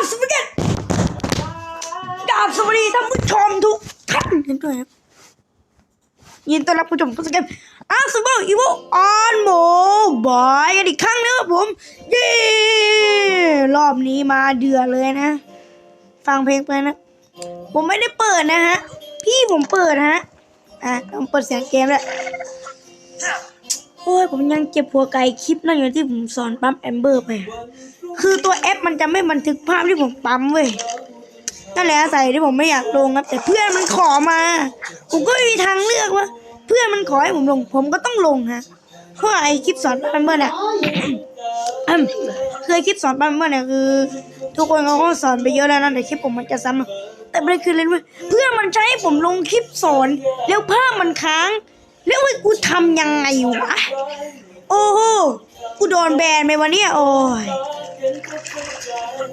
บสวัสดีดาบสวัสดีท่านผู้ชมทุกท่านกันด้วยครับยินดีต้อนรับผู้ชมเข้าสู่เกมอาร์เซนอลอีโวออนโมบายกันอีกครั้งนะครับผมเย้รอบนี้มาเดือดเลยนะ ฟังเพลงไปนะ ผมไม่ได้เปิดนะฮะ พี่ผมเปิดฮะ อะต้องเปิดเสียงเกมแล้วยโอ้ยผมยังเก็บหัวไก่คลิปนั่นอยู่ที่ผมสอนปั๊มแอมเบอร์ไป คือตัวแอปมันจะไม่บันทึกภาพที่ผมปั๊มเว้ยนั่นแหละใส่ที่ผมไม่อยากลงครับ แต่เพื่อนมันขอมา ผมก็ไม่มีทางเลือกว่า เพื่อนมันขอให้ผมลง ผมก็ต้องลงฮะเพราะไอคลิปสอนปั๊มแอมเบอร์เนี่ยอืมเคยคลิปสอนปั๊มแอมเบอร์เนี่ยคือ ทุกคนเขาก็สอนไปเยอะแล้วนะแต่คลิปผมมันจะซ้ำแต่ประเด็นคือเลยว่าเพื่อนมันใช้ให้ผมลงคลิปสอนแล้วภาพมันค้าง แล้วไอ้กูทำยังไงวะโอ้โหกูโดนแบนไปวันนี้โอ้ย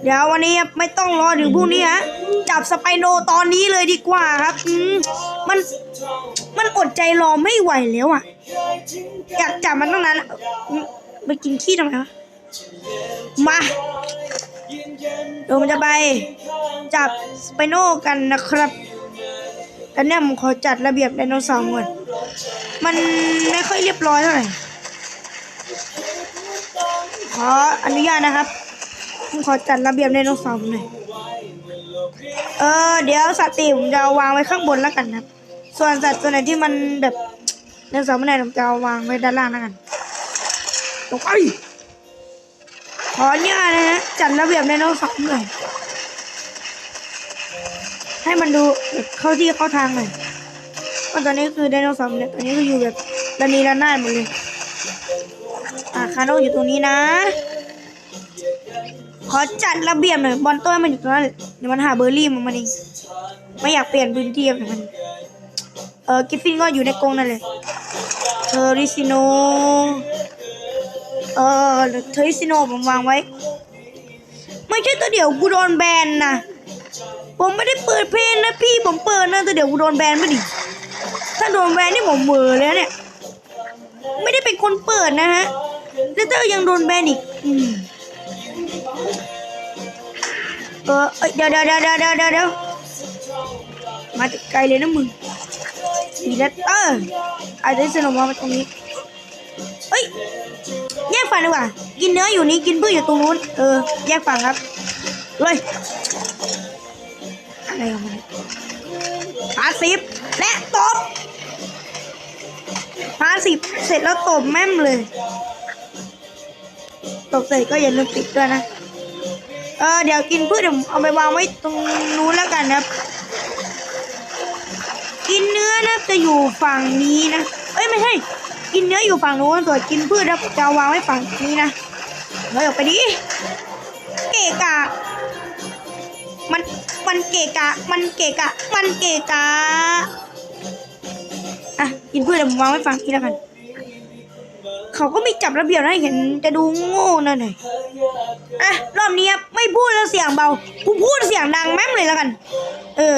เดี๋ยววันนี้ไม่ต้องรอถึงพรุ่งนี้ฮะจับสไปโนตอนนี้เลยดีกว่าครับมมันมันอดใจรอไม่ไหวแล้วอะ อยากจับมันตั้งนานแล้วอืมไปกินขี้ทำไมวะมาเดี๋ยวมันจะไปจับสไปโนกันนะครับแต่เนี่ยผมขอจัดระเบียบไดโนเสาร์ก่อนมันไม่ค่อยเรียบร้อยเท่าไหร่ ขออนุญาตนะครับผมขอจัดระเบียบไดโนเสาร์หน่อยเออเดี๋ยวสัตว์ตีผมจะเอาวางไว้ข้างบนแล้วกันครับ ส่วนสัตว์ตัวไหนที่มันแบบไดโนเสาร์ไม่ได้ผมจะเอาวางไว้ด้านล่างแล้วกันลงไปขออนุญาตนะฮะจัดระเบียบไดโนเสาร์หน่อยให้มันดูแบบเข้าที่เข้าทางหน่อยเพราะตอนนี้คือไดโนเสาร์เนี่ยตอนนี้ก็อยู่แบบระนีระนาดหมดเลย อ่าคาโนอยู่ตรงนี้นะ ขอจัดระเบียบหน่อยบอลต้นมันอยู่ตรงนั้นเดี๋ยวมันหาเบอร์รี่มันมาเองไม่อยากเปลี่ยนพื้นที่แบบมัน เออกิฟฟินก็อยู่ในกรงนั่นเลยเทอริซิโน เออเทอริซิโนผมวางไว้ ไม่ใช่ตัวเดี๋ยวกูโดนแบนนะผมไม่ได้เปิดเพลงนะพี่ผมเปิดนะแต่เดี๋ยวกูโดนแบนไม่ดิถ้าโดนแบนนี่ผมเหม่อเลยนะเนี่ย ไม่ได้เป็นคนเปิดนะฮะ แล้วเตอร์ยังโดนแบนอีกเออเดี๋ยวเดี๋ยวเดี๋ยวเดี๋ยวเดี๋ยวมาจากไกลเลยนะมึงอีเลตเตอร์อาจจะสนุกมาตรงนี้เอ้ยแยกฝั่งดีกว่า กินเนื้ออยู่นี้กินพืชอยู่ตรงนู้น เออ แยกฝั่งครับ เลยอะไรของมันพาสิบและตบพาสิบเสร็จแล้วตบแม่มเลย ตกเสร็จก็อย่าลืมปิดด้วยนะเออเดี๋ยวกินพืชเดี๋ยวเอาไปวางไว้ตรงนู้นแล้วกันนะครับ กินเนื้อนะจะอยู่ฝั่งนี้นะเอ้ยไม่ใช่ กินเนื้ออยู่ฝั่งนู้นส่วนกินพืชนะจะวางไว้ฝั่งนี้นะเฮ้ยออกไปดิเกะกะมันมันเกะกะ มันเกะกะ มันเกะกะอะกินพืชเดี๋ยววางไว้ฝั่งนี้แล้วกัน เขาก็ไมีจับระเบียบให้เห็นจะดูโง่หน่อยหน่อยอะรอบนี้ครับไม่พูดแล้วเสียงเบากูพูดเสียงดังแม่งเลยแล้วกัน เออ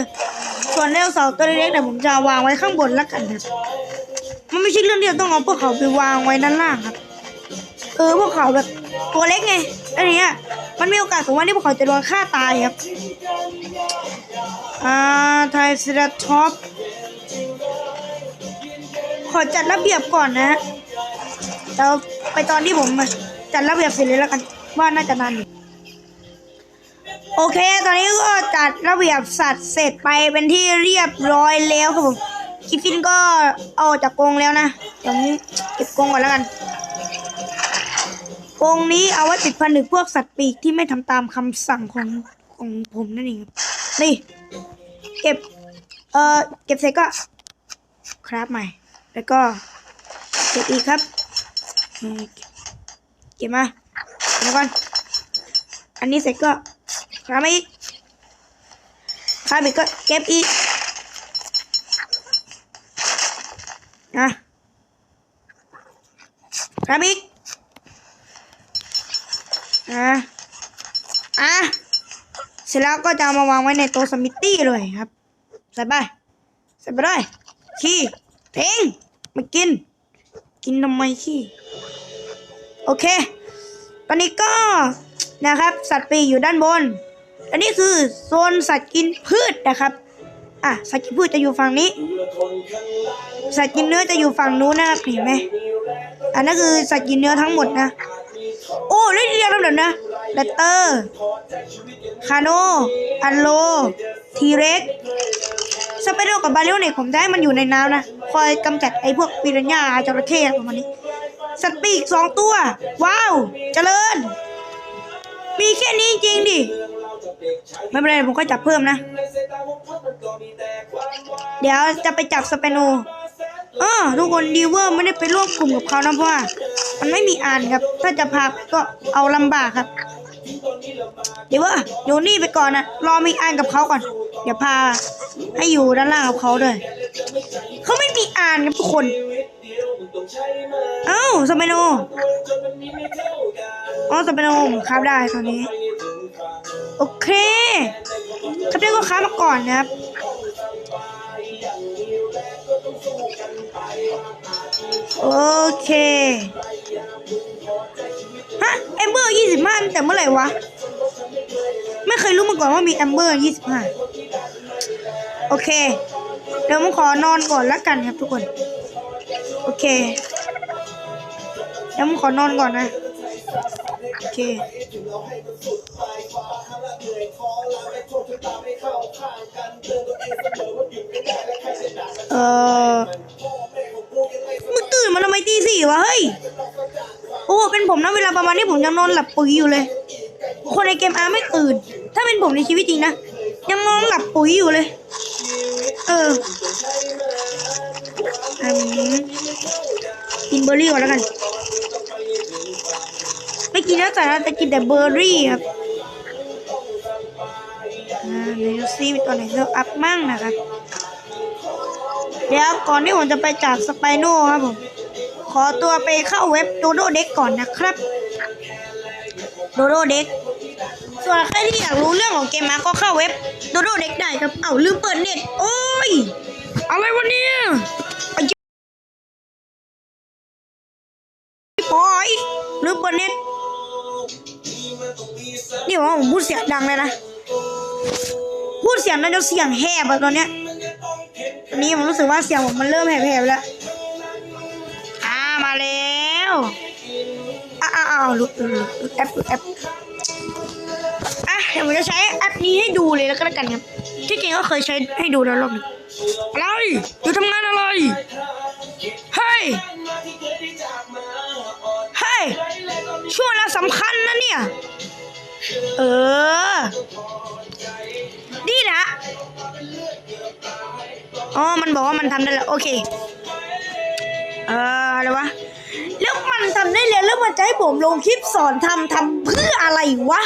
ส่วนเรลเสาตัวเล็กๆเดี๋ยวผมจะวางไว้ข้างบนแล้วกันครับมันไม่ใช่เรื่องที่เราต้องเอาพวกเขาไปวางไว้ด้านล่างครับ เออพวกเขาแบบตัวเล็กไงอันเนี้ยมันมีโอกาสสูงว่าที่พวกเขาจะโดนฆ่าตายครับอ่าไทยสระท็อปขอจัดระเบียบก่อนนะ ฮะเราไปตอนที่ผมจัดระเบียบเสร็จเลยแล้วกัน ว่าน่าจะนานอยู่โอเค ตอนนี้ก็จัดระเบียบสัตว์เสร็จไปเป็นที่เรียบร้อยแล้วครับผมคิฟฟินก็เอาอกจากกรงแล้วนะเดี๋ยวนี้เก็บกรงก่อนแล้วกันกรงนี้เอาไว้ติดผนึกพวกสัตว์ปีกที่ไม่ทำตามคำสั่งของของผมนั่นเองนี่ เก็บ เอ่อ เก็บเสร็จก็ ครับใหม่ แล้วก็ เก็บอีกครับ เก็บมาเดี๋ยวก่อน อันนี้เสร็จก็ครับมาอีกครับอีกก็เก็บอีกนะครับอีกอะอะเสร็จแล้วก็จะเอามาวางไว้ในโต๊ะสมิตตี้เลยครับ ใส่ไป ใส่ไปเลยขี้ทิ้งไม่กิน กินทำไมขี้ โอเค ตอนนี้ก็นะครับ สัตว์ปีกอยู่ด้านบน อันนี้คือโซนสัตว์กินพืชนะครับ อะ สัตว์กินพืชจะอยู่ฝั่งนี้ สัตว์กินเนื้อจะอยู่ฝั่งนู้นนะครับเห็นไหมอันนั้นคือสัตว์กินเนื้อทั้งหมดนะ โอ้เรียกเรียกลำดับนะแรตเตอร์ คาโนอันโล ทีเร็กสไปโดกับบาเรลเนี่ยผมจะให้มันอยู่ในน้ำนะ คอยกำจัดไอ้พวกปิรันย่าจระเข้ประมาณนี้ สัตว์ปีกสองตัว ว้าว เจริญ มีแค่นี้จริงดิ ไม่เป็นไรผมก็จับเพิ่มนะ เดี๋ยวจะไปจับสเปโนเออทุกคนดีเวอร์ไม่ได้ไปร่วมกลุ่มกับเขานะเพราะว่า มันไม่มีอ่านครับ ถ้าจะพาก็เอาลำบากครับ เดี๋ยวว่าอยู่นี่ไปก่อนนะรอมีอ่านกับเขาก่อน เดี๋ยวพาให้อยู่ด้านล่างกับเขาด้วยเขาไม่มีอ่านครับทุกคน เอ้าสเปโนอ๋อสเปโนผมคาบได้ตอนนี้ โอเคคาบได้ก็ค้ามาก่อนนะครับโอเค แต่เมื่อไหร่วะ ไม่เคยรู้มาก่อนว่ามีแอมเบอร์ยี่สิบห้าโอเค เดี๋ยวผมขอนอนก่อนแล้วกันครับทุกคน โอเค เดี๋ยวผมขอนอนก่อนนะ โอเคเออมึงตื่นมาทำไมตีสี่วะเฮ้ย เป็นผมนะเวลาประมาณนี้ผมยังนอนหลับปุ๋ยอยู่เลย คนในเกมอาร์ไม่ตื่น ถ้าเป็นผมในชีวิตจริงนะ ยังนอนหลับปุ๋ยอยู่เลย เอออืมกินเบอร์รี่ก่อนแล้วกันไม่กินแล้วแต่เราจะกินแต่เบอร์รี่ครับอ่าเดี๋ยวซิมีตัวไหนเลือกอัพมั่งนะครับ เดี๋ยวก่อนที่ผมจะไปจากสไปโน่ครับผม ขอตัวไปเข้าเว็บโดโดเด็กก่อนนะครับโดโดเด็กส่วนใครที่อยากรู้เรื่องของเกมมาก็เข้าเว็บโดโดเด็กได้ครับ เอ้าลืมเปิดเน็ต โอ้ย อะไรวะเนี่ยไอ้เหี้ยปอยลืมเปิดเน็ตนี่ว่าผมพูดเสียงดังเลยนะ พูดเสียงน่าจะเสียงแหบอะตอนเนี้ยตอนนี้ผมรู้สึกว่าเสียงผมมันเริ่มแหบๆแล้ว มาแล้วอ้าวอ้าวลุดหลุดหลุดหลุดแอปแอปอะเดี๋ยวผมจะใช้แอปนี้ให้ดูเลยแล้วก็แล้วกันครับที่จริงก็เคยใช้ให้ดูแล้วรอบหนึงอะไรอยู่ทำงานอะไรเฮ้ยเฮ้ยช่วงเวลาสำคัญนะเนี่ย เออนี่นะอ๋อมันบอกว่ามันทำได้แล้ว โอเค เอออะไรวะแล้วมันทำได้แล้วแล้วมันจะให้ผมลงคลิปสอนทำทำเพื่ออะไรวะ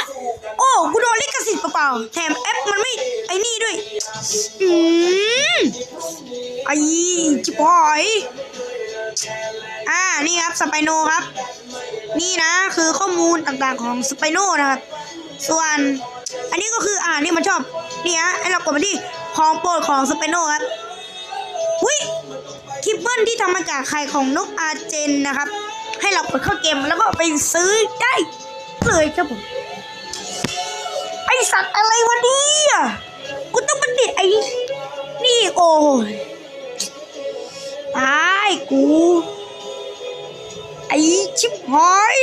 โอ้กูโดนลิขสิทธิ์เปล่าๆแถมแอปมันไม่ไอ้นี่ด้วย อืมไอ้จิบอย อ่านี่ครับสไปโนครับ นี่นะคือข้อมูลต่างๆของสไปโนนะครับ ส่วนอันนี้ก็คืออ่านี่มันชอบ นี่ฮะให้เรากดมาที่ของโปรดของสไปโนครับวิ คิปเปิลที่ทำมาจากไข่ของนกอาเจนนะครับ ให้เรากดเข้าเกมแล้วก็ไปซื้อได้เลยครับผมไอสัตว์อะไรวะเนี่ยกูต้องบัณฑิตไอ้นี่โอ้ยตายกู ไอ้ชิบหอย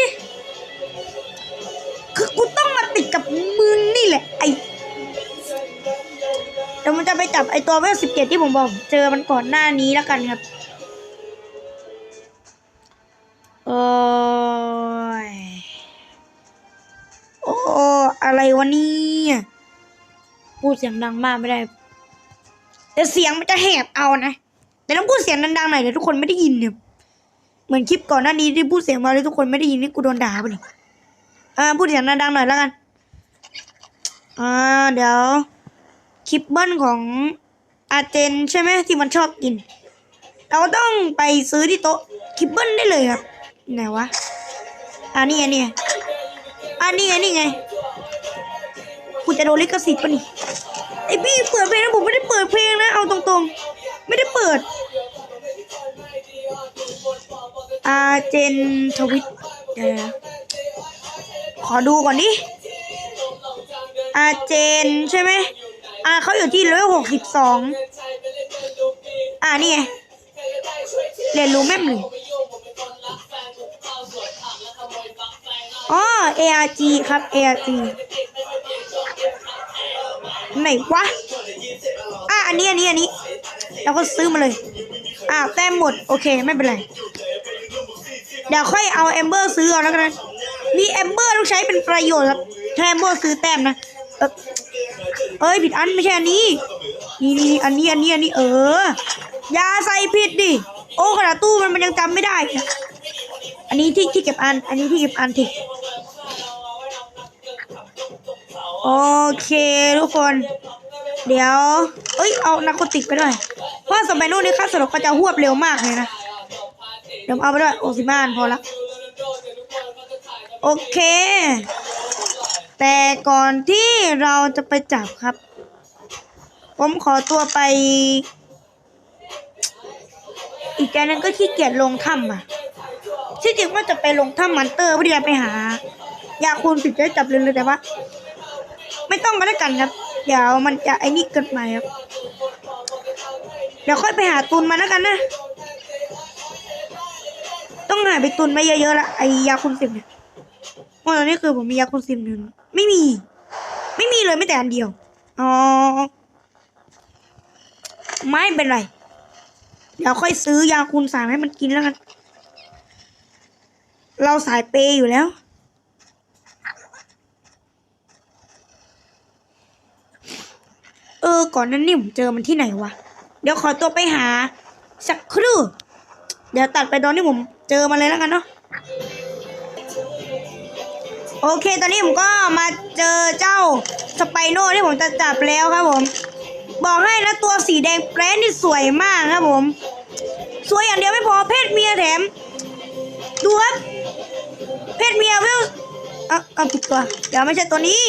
คือกูต้องมาติดกับมึงนี่แหละไอ้ เดี๋ยวมันจะไปจับไอตัวเวลสิบเจ็ดที่ผมบอก เจอมันก่อนหน้านี้แล้วกันครับโอ้ยโอ้อะไรวะเนี่ยพูดเสียงดังมากไม่ได้ แต่เสียงมันจะแหบเอานะแต่ต้องพูดเสียงดังๆหน่อยเดี๋ยวทุกคนไม่ได้ยินเนี่ยเหมือนคลิปก่อนหน้านี้ที่พูดเสียงมาเลยทุกคนไม่ได้ยินนี่กูโดนด่าไปเลยอ่าพูดเสียงดังๆหน่อยแล้วกันอ่าเดี๋ยว คิปเบิลของอาเจนใช่ไหมที่มันชอบกิน เราต้องไปซื้อที่โต๊ะคิปเบิลได้เลยครับ ไหนวะอ่านี่ไงนี่ไงอ่านี่ไงนี่ไงกูจะโดนลิขสิทธิ์ปะนี่ไอพี่เปิดเพลงนะผมไม่ได้เปิดเพลงนะเอาตรงๆ ไม่ได้เปิด อาเจนทวิตเดี๋ยวขอดูก่อนดิอาเจนใช่ไหม อ่าเขาอยู่ที่เลเวลหกสิบสองอ่านี่ไงเรียนรู้แม่มหนึ่งอ๋อ ARG ครับ ARG ไหนวะ อะ อันนี้ อันนี้ อันนี้ เราก็ซื้อมาเลย อ่าแต้มหมด โอเค ไม่เป็นไร เดี๋ยวค่อยเอาแอมเบอร์ซื้อเอาแล้วกัน มีแอมเบอร์ต้องใช้เป็นประโยชน์ครับใช้แอมเบอร์ซื้อแต้มนะ เอ้ยผิดอันไม่ใช่อันนี้ นี่นี่อันนี้อันนี้อันนี้เออ อย่าใส่ผิดดิ โอ้ขนาดตู้มันมันยังจำไม่ได้ อันนี้ที่ที่เก็บอัน อันนี้ที่เก็บอันที่โอเคทุกคน เดี๋ยว เอ้ยเอานาโคติกไปด้วยเพราะสมัยนู้นนี่ค่าสลบก็จะหวบเร็วมากเลยนะ เดี๋ยวเอาไปด้วยโอซิมานพอละ โอเค แต่ก่อนที่เราจะไปจับครับ ผมขอตัวไป อีกแกนึงก็ขี้เกียจลงถ้ำอะที่จริงว่าจะไปลงถ้ำมันเตอร์เพื่อที่จะไปหายาคูณสิบจะจับเลยเลยแต่ว่า ไม่ต้องมาแล้กันครับ เดี๋ยวมันจะไอ้นี่เกิดใหม่ครับ เดี๋ยวค่อยไปหาตุนมาแล้วกันนะ ต้องหาไปตุนม่เยอะๆละไอยาคุณสิบเนี่ย เพราะตอนนี้คือผมมียาคุณสิบอยู่ไม่มี ไม่มีเลยไม่แต่อันเดียว อ๋อ ไม่เป็นไร เดี๋ยวค่อยซื้อยาคุณสามให้มันกินแล้วกัน เราสายเปย์อยู่แล้ว เออ ก่อนนั้นนี่ผมเจอมันที่ไหนวะ เดี๋ยวขอตัวไปหา สักครู่ เดี๋ยวตัดไปตอนที่ผมเจอมาเลยแล้วกันเนาะ โอเค ตอนนี้ผมก็มาเจอเจ้าสไปโน่ที่ผมจะจับแล้วครับผม บอกให้นะตัวสีแดงแปรนี่สวยมากครับผม สวยอย่างเดียวไม่พอเพศเมียแถม ดูครับ เพศเมียเวอะอาผิดตัว เดี๋ยวไม่ใช่ตัวนี้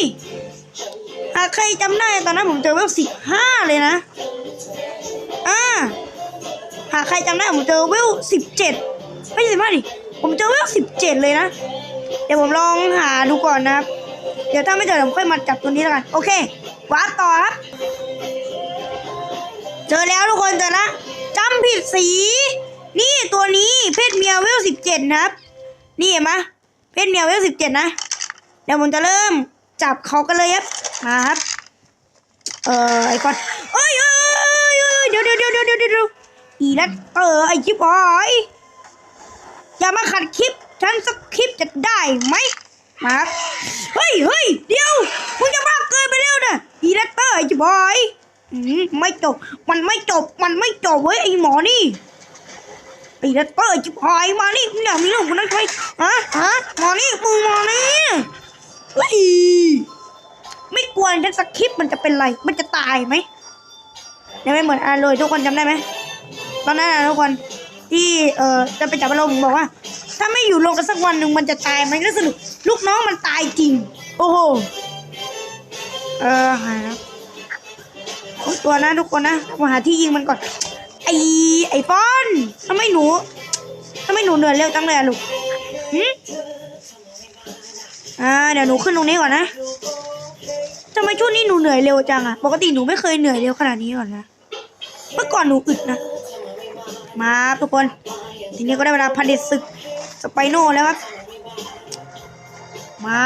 อะใครจำได้ตอนนั้นผมเจอเวลสิบห้าเลยนะ อ่า หากใครจำได้ผมเจอเวลสิบเจ็ดไม่ใช่สิบห้าดิ ผมเจอเวลสิบเจ็ดเลยนะ ดี๋ยวผมลองหาดูก่อนนะครับ เดี๋ยวถ้าไม่เจอผมค่อยมาจับตัวนี้แล้วกัน โอเควาร์ปต่อครับ เจอแล้วทุกคนเจอละจำผิดสี นี่ตัวนี้เพศเมียเวลสิบเจ็ดนะครับ นี่เห็นไหมเพศเมียเวลสิบเจ็ดนะ เดี๋ยวผมจะเริ่มจับเขากันเลยครับ มาครับ เออไอ้ก้อนเอ้ยเอ้ยเอ้ยเอ้ยเดี๋ยวเดี๋ยวเดี๋ยวเดี๋ยวเดี๋ยวเดี๋ยวอีนัทเออไอ้ชิบหายอย่ามาขัดคลิป ฉันสักคลิปจะได้ไหมมาครับเฮ้ยเฮ้ยเดี๋ยวมึงจะมากเกินไปแล้วนะอีนัทเตอร์ไอ้ชิบหายไม่จบ มันไม่จบ มันไม่จบเว้ยไอ้หมอนี่ไอ้นัทเตอร์ไอ้ชิบหายมานี่เนี่ยมีเรื่องคนนั้นใครฮะฮะหมอนี่มึงหมานี่เฮ้ยไม่กวนฉันสคริปมันจะเป็นไร มันจะตายไหมยังไม่เหมือนอาเลยทุกคนจำได้ไหมตอนนั้นทุกคนที่เอ่อจะไปจับอารมณ์บอกว่า ถ้าไม่อยู่ลงกันสักวันหนึ่งมันจะตายมันก็สนุก ลูกน้องมันตายจริง โอ้โห เออหายแล้วตัวนะทุกคนนะมาหาที่ยิงมันก่อน ไอไอฟอนทำไมหนูทำไมหนูเหนื่อยเร็วจังเลยลูกหืมอ่าเดี๋ยวหนูขึ้นตรงนี้ก่อนนะทำไมช่วงนี้หนูเหนื่อยเร็วจังอะปกติหนูไม่เคยเหนื่อยเร็วขนาดนี้ก่อนนะเมื่อก่อนหนูอึดนะ มาทุกคน ทีนี้ก็ได้เวลาผลิตศึก สไปโน่แล้วครับ มา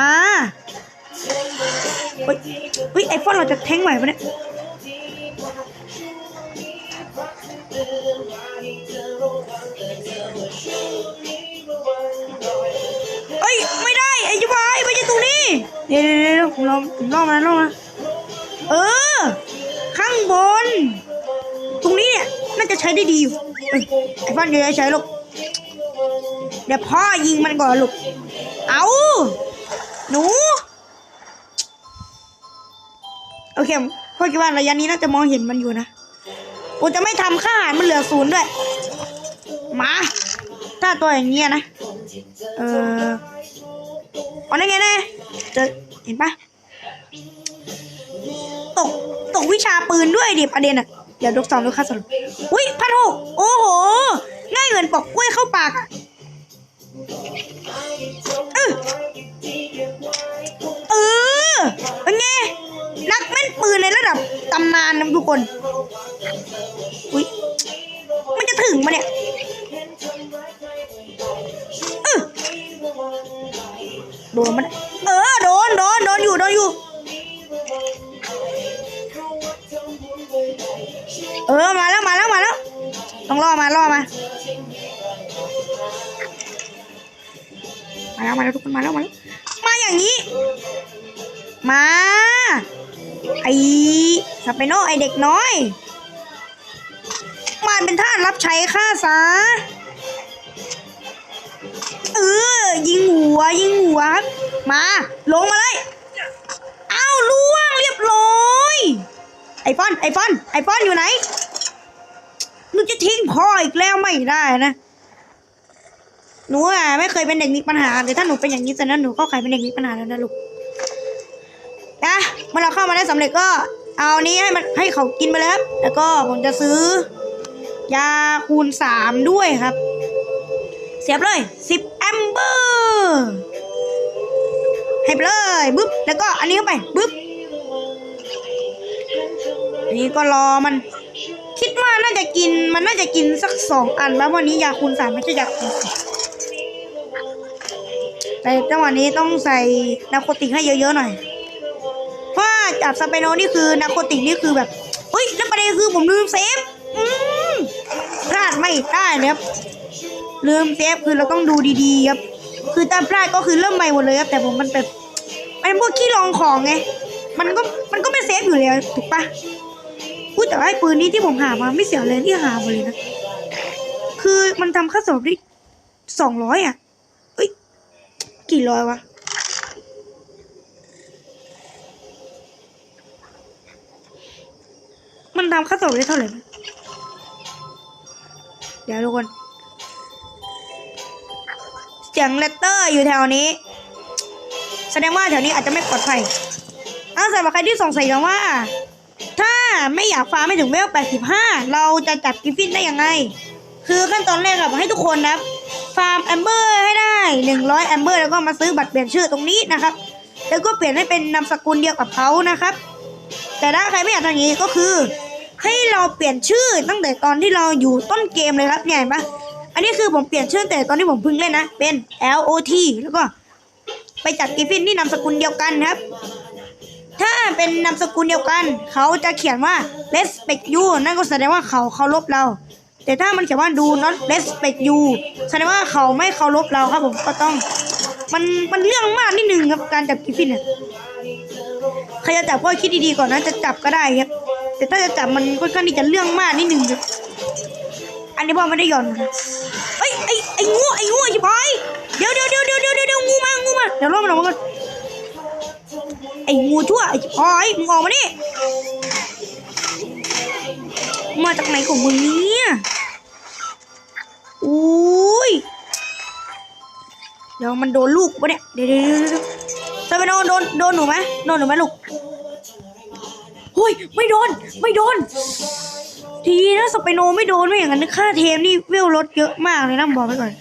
เฮ้ยเฮ้ยไอฟอนเราจะแทงไหวปะเนี่ยเอ้ยไม่ได้ไอ้จิบายไม่ใช่ตรงนี้เดี๋ยวเดี๋ยวเดี๋ยวผมลองผมลองมาลองมาเออ ข้างบน ตรงนี้เนี่ยน่าจะใช้ได้ดีอยู่ไอ้ฟันเดี๋ยวจะใช้ลูก เดี๋ยวพ่อยิงมันก่อนลูก เอาหนู โอเคพ่อคิดว่าระยะนี้น่าจะมองเห็นมันอยู่นะผมจะไม่ทำค่าอาหารมันเหลือศูนย์ด้วย มา ถ้าตัวอย่างเงี้ยนะ เออเอาได้ไงเนะเจอเห็นปะตก ตกวิชาปืนด้วยดิประเด็นอะเดี๋ยวดกสองดูค่าสรุปอุ้ยพันหกโอ้โห ง่ายเงินปอกกล้วยเข้าปาก เอะเออเออเป็นไงำนานนะทุกคน อุ้ยมันจะถึงมาเนี่ยเออโดนมัน เออ โดน โดน โดนอยู่ โดนอยู่ เออ มาแล้ว มาแล้ว มาแล้ว ต้องล่อมา ล่อมา มาแล้วมาแล้วทุกคนมาแล้วมาแล้วมาอย่างนี้ มาไอ้สเปโนไอเด็กน้อยมันเป็นท่านรับใช้ข้าซะเออยิงหัวยิงหัวครับมาลงมาเลยอ้าวล่วงเรียบร้อยไอฟอนไอฟอนไอฟอนอยู่ไหนหนูจะทิ้งพ่ออีกแล้วไม่ได้นะ หนูอะไม่เคยเป็นเด็กมีปัญหาแต่ถ้าหนูเป็นอย่างนี้แสดงว่าหนูก็เคยเป็นเด็กมีปัญหาแล้วนะลูกนะเมื่อเราเข้ามาได้สำเร็จก็ เอานี้ให้มันให้เขากินไปเลยครับ แล้วก็ผมจะซื้อ ยาคูณสามด้วยครับ เสียบเลยสิบแอมเบอร์ให้ไปเลยบึ๊บแล้วก็อันนี้เข้าไปบึ๊บอันนี้ก็รอมันคิดว่าน่าจะกินมันน่าจะกินสักสองอันแล้ววันนี้ยาคูณสามไม่ใช่ยาคูณสี่ แต่จังหวะนี้ต้องใส่นาโคติกให้เยอะๆหน่อยเพราะว่าจับสเปโนนี่คือนาโคติกนี่คือแบบเฮ้ยแล้วประเด็นคือผมลืมเซฟอืมพลาดไม่ได้เลยครับลืมเซฟคือเราต้องดูดีๆครับคือตามพลาดก็คือเริ่มใหม่หมดเลยครับแต่ผมมันแบบมันเป็นพวกขี้ลองของไงมันก็มันก็ไม่เซฟอยู่แล้วถูกปะพูดแต่ว่าไอ้ปืนนี้ที่ผมหามาไม่เสียเลยที่หามาเลยนะคือมันทำค่าสอบได้สองร้อยอะ กี่ร้อยวะมันทำค่าส่งได้เท่าไหร่เดี๋ยวทุกคน เสียงเลตเตอร์อยู่แถวนี้ แสดงว่าแถวนี้อาจจะไม่ปลอดภัยเอาสำหรับใครที่สงสัยกันว่า ถ้าไม่อยากฟ้าไม่ถึงเวล 85 เราจะจับกิฟฟินได้ยังไง คือขั้นตอนแรกอะให้ทุกคนนะ ฟาร์มแอมเบอร์ให้ได้100แอมเบอร์แล้วก็มาซื้อบัตรเปลี่ยนชื่อตรงนี้นะครับ แล้วก็เปลี่ยนให้เป็นนามสกุลเดียวกับเขานะครับ แต่ถ้าใครไม่อยากทำอย่างนี้ก็คือ ให้เราเปลี่ยนชื่อตั้งแต่ตอนที่เราอยู่ต้นเกมเลยครับเนี่ยเห็นปะอันนี้คือผมเปลี่ยนชื่อแต่ตอนที่ผมเพิ่งเล่นนะ เป็น L O T แล้วก็ ไปจัดกิฟฟินที่นามสกุลเดียวกันครับ ถ้าเป็นนามสกุลเดียวกัน เขาจะเขียนว่า respect you นั่นก็แสดงว่าเขาเคารพเรา แต่ถ้ามันเขียนว่า do not respect you แสดงว่าเขาไม่เคารพเราครับผมก็ต้อง มันมันเรื่องมากนิดนึงครับการจับกิฟฟินเนี่ยใครจะจับก็คิดดีๆก่อนนะจะจับก็ได้ครับแต่ถ้าจะจับมันค่อนข้างที่จะเรื่องมากนิดนึงครับอันนี้พ่อไม่ได้ย่อนนะเอ้ยไอ้ไอ้งูไอ้งูไอ้ชิบหายเดี๋ยวเดี๋ยวเดี๋ยวเดี๋ยวเดี๋ยวเดี๋ยวงูมางูมาเดี๋ยวรอมันออกมาก่อนไอ้งูชั่วไอ้ชิบหายมึงออกมาดิมาจากไหนของมึงเนี่ย อุ้ยเดี๋ยวมันโดนลูกปะเนี่ยเดี๋ยวเดี๋ยวเดี๋ยวจะไปโดนโดนโดนหนูไหมโดนหนูไหมลูกเฮ้ยไม่โดน ไม่โดนทีนะสเปโนไม่โดนไม่อย่างนั้นค่าเทมนี่เวลลดเยอะมากเลยนะบอกไว้ก่อน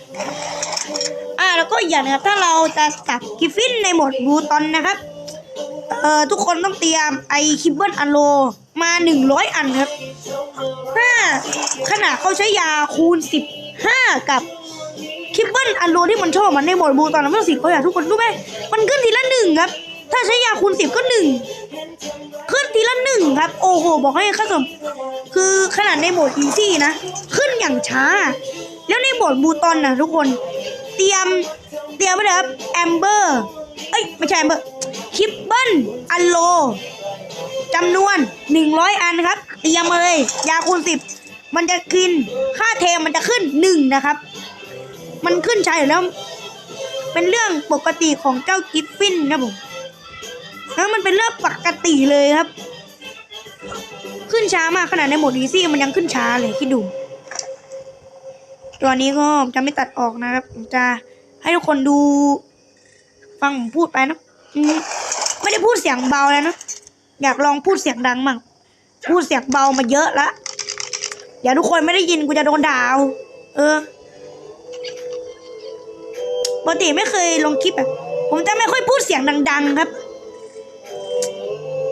อ่าแล้วก็อย่างนะครับถ้าเราจะจับกิฟฟินในหมดบูตอนนะครับเอ่อทุกคนต้องเตรียมไอคิบเบิลอันโลมาหนึ่งร้อยอันครับถ้าขนาดเขาใช้ยาคูณสิบ ห้ากับคิปเปิลอันโลที่มันชอบมันในหมดบูตอนนั้นมันสิบเขาอยากทุกคนรู้ไหมมันขึ้นทีละหนึ่งครับ ถ้าใช้ยาคูณสิบก็หนึ่งขึ้นทีละหนึ่งครับ โอ้โห บอกให้ข้าสมคือขนาดในโหมดอีซี่นะ ขึ้นอย่างช้า แล้วในโหมดบูตอนนะทุกคน เตรียมเตรียมไว้เลยครับแอมเบอร์เอ้ยไม่ใช่แอมเบอร์คิปเปิลอันโลจำนวน 100 อันครับ เตรียมเลย ยาคูณสิบ มันจะกินค่าเทมมันจะขึ้นหนึ่งนะครับ มันขึ้นช้าอยู่แล้ว เป็นเรื่องปกติของเจ้ากิฟฟินนะผมแล้วมันเป็นเรื่องปกติเลยครับ ขึ้นช้ามากขนาดในโหมดอีซี่มันยังขึ้นช้าเลยคิดดู ตัวนี้ก็จะไม่ตัดออกนะครับจะให้ทุกคนดูฟังผมพูดไปนะไม่ได้พูดเสียงเบาแล้วนะอยากลองพูดเสียงดังมั่งพูดเสียงเบามาเยอะละ เดี๋ยวทุกคนไม่ได้ยินกูจะโดนด่าเอาเออปกติไม่เคยลงคลิปแบบผมจะไม่ค่อยพูดเสียงดัง ๆ ครับ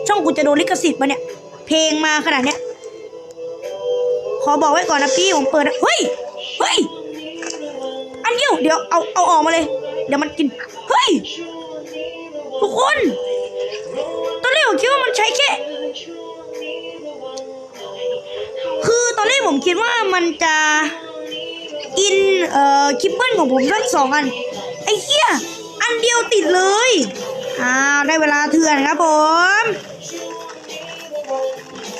ช่องกูจะโดนลิขสิทธิ์ปะเนี่ย เพลงมาขนาดเนี้ย ขอบอกไว้ก่อนนะพี่ผมเปิดนะเฮ้ยเฮ้ยอันเดียวเดี๋ยวเอาเอาออกมาเลย เดี๋ยวมันกิน เฮ้ย ทุกคน ตอนแรกผมคิดว่ามันใช้แค่ อนแรกผมคิดว่ามันจะกินเอ่อคิปเปิลของผมสักสองอัน ไอ้เหี้ยอันเดียวติดเลยอ้าวได้เวลาเถื่อนครับผม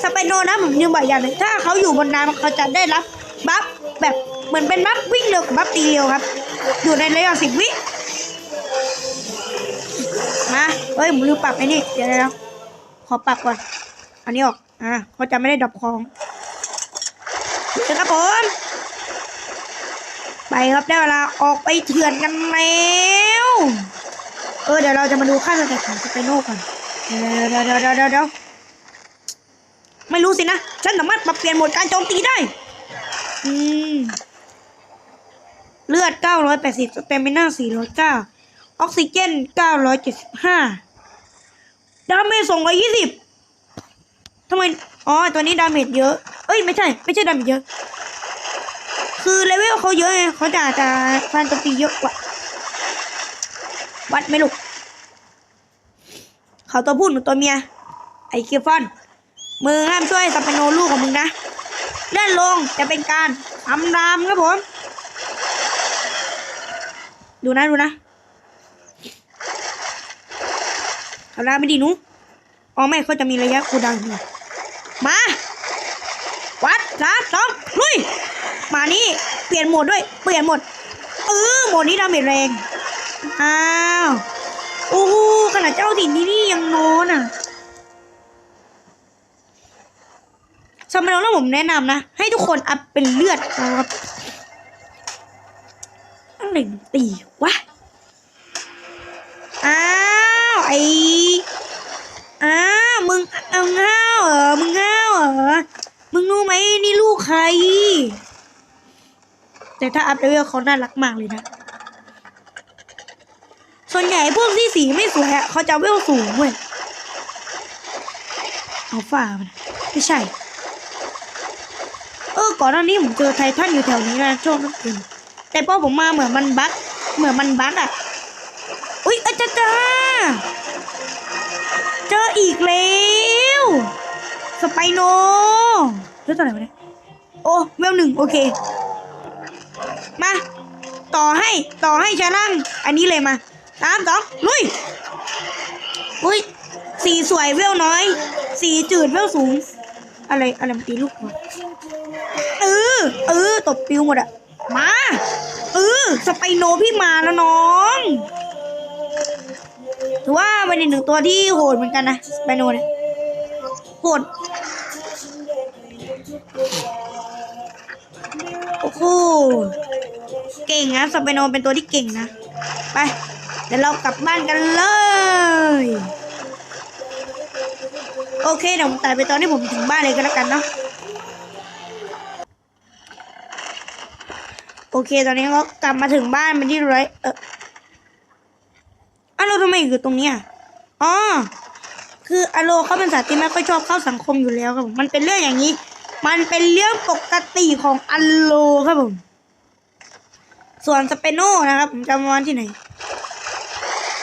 สไปโนนะผมยังบอกอย่างหนึงถ้าเขาอยู่บนน้ำเขาจะได้รับบัฟแบบเหมือนเป็นบัฟวิ่งเร็วกับบัฟตีเร็วครับ อยู่ในระยะสิบวิมาเฮ้ยผมลืมปรับไอ้นี่เดี๋ยวเดี๋ยวขอปรับก่อน อันนี้ออก อ่าเขาจะไม่ได้ดับคอง เดี๋ยวครับผม ไปครับได้เวลาออกไปเถื่อนกันแล้วเออเดี๋ยวเราจะมาดูค่าสเต็ปของสไปโนก่อนเดี๋ยวเดี๋ยวเดี๋ยวเดี๋ยวเดี๋ยวไม่รู้สินะ ฉันสามารถปรับเปลี่ยนโหมดการโจมตีได้ อืม เลือด 980สเตมิน่า409ออกซิเจน 975 ดาเมจ220ทำไม อ๋อตัวนี้ดาเมจเยอะ เอ้ยไม่ใช่ไม่ใช่ดาเมจเยอะ คือเลเวลเขาเยอะไงเขาจะอาจะฟันโจมตีเยอะกว่า วัดไม่ลูกเขาตัวผู้หนูตัวเมีย ไอเคิวฟอนมือห้ามช่วยสเปโนลูกของมึงนะเลื่อนลงจะเป็นการทำรามครับผม ดูนะดูนะทำรามไม่ดีนูอ๋อไม่เขาจะมีระยะคูดาวน์อยู่ มา วัดสามสองลุย มานี่เปลี่ยนโหมดด้วย เปลี่ยนโหมด เออโหมดนี้ดาเมจแรง อ้าว โอ้โหขนาดเจ้าถิ่นที่นี่ยังนอนอะสำหรับแล้วผมแนะนำนะ ให้ทุกคนอัพเป็นเลือดครับอะไรตีวะ อ้าว ไออ้าว มึงเอาง่าวเหรอมึงง่าวเหรอมึงรู้ไหมนี่ลูกใคร แต่ถ้าอัพเลเวลเขาน่ารักมากเลยนะ ส่วนใหญ่พวกที่สีไม่สวยอะเขาจะเวลสูงเว้ยเอาฝ่ามันไม่ใช่ เออก่อนหน้านี้ผมเจอไททันอยู่แถวนี้นะช่วงนั้นเองแต่พอผมมาเหมือนมันบั๊กเหมือนมันบั๊กอะอุ้ยอาจารย์ จ้าเจออีกแล้วสไปโนเรื่อตัวไหนวะเนี่ยโอ้เวลหนึ่งโอเค มา ต่อให้ต่อให้ชาลังอันนี้เลยมาสามสองลุยอุ้ยสีสวยเวลน้อย สีจืดเวลสูง อะไรอะไรมันตีลูกวะเออเออตบปิวหมดอะมาเออสไปโนพี่มาแล้วน้อง ถือว่าเป็นอีกหนึ่งตัวที่โหดเหมือนกันนะสไปโนเนี่ยโหดโอ้โหเก่งนะสไปโนเป็นตัวที่เก่งนะ ไป เดี๋ยวเรากลับบ้านกันเลย โอเคเดี๋ยวผมตัดไปตอนที่ผมถึงบ้านเลยก็แล้วกันเนาะโอเค ตอนนี้ก็กลับมาถึงบ้านเป็นที่เรียบร้อยเออ อะโลทำไมอยู่ตรงเนี้ยอ๋อคืออโลเขาเป็นสัตว์ที่ไม่ค่อยชอบเข้าสังคมอยู่แล้วครับผมมันเป็นเรื่องอย่างนี้ มันเป็นเรื่องปกติของอโลครับผม ส่วนสเปโนนะครับผมจะมาวันที่ไหน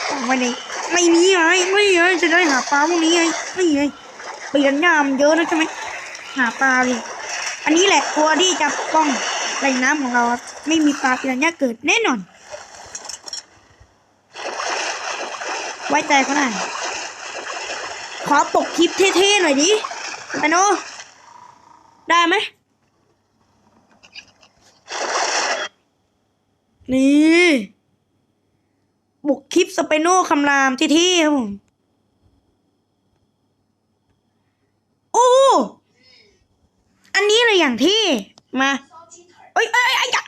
วางไว้ไม่มีไงไม่ไงจะได้หาปลาพวกนี้ไงไม่ไงเปลี่ยนยามเยอะนะใช่ไหมหาปลาเลยอันนี้แหละตัวที่จะปกป้องแหล่งน้ำของเรา ไม่มีปลาปิรันยาเกิดแน่นอน ไว้ใจเขาหน่อยขอปกคลิปเท่ๆหน่อยดิไปโนได้ไหมนี่บุกคลิปสเปโนคำรามเท่ๆครับผมโอ้อันนี้เลยอย่างที่มาเอ้ยเอ้ยเอ้ยอย่า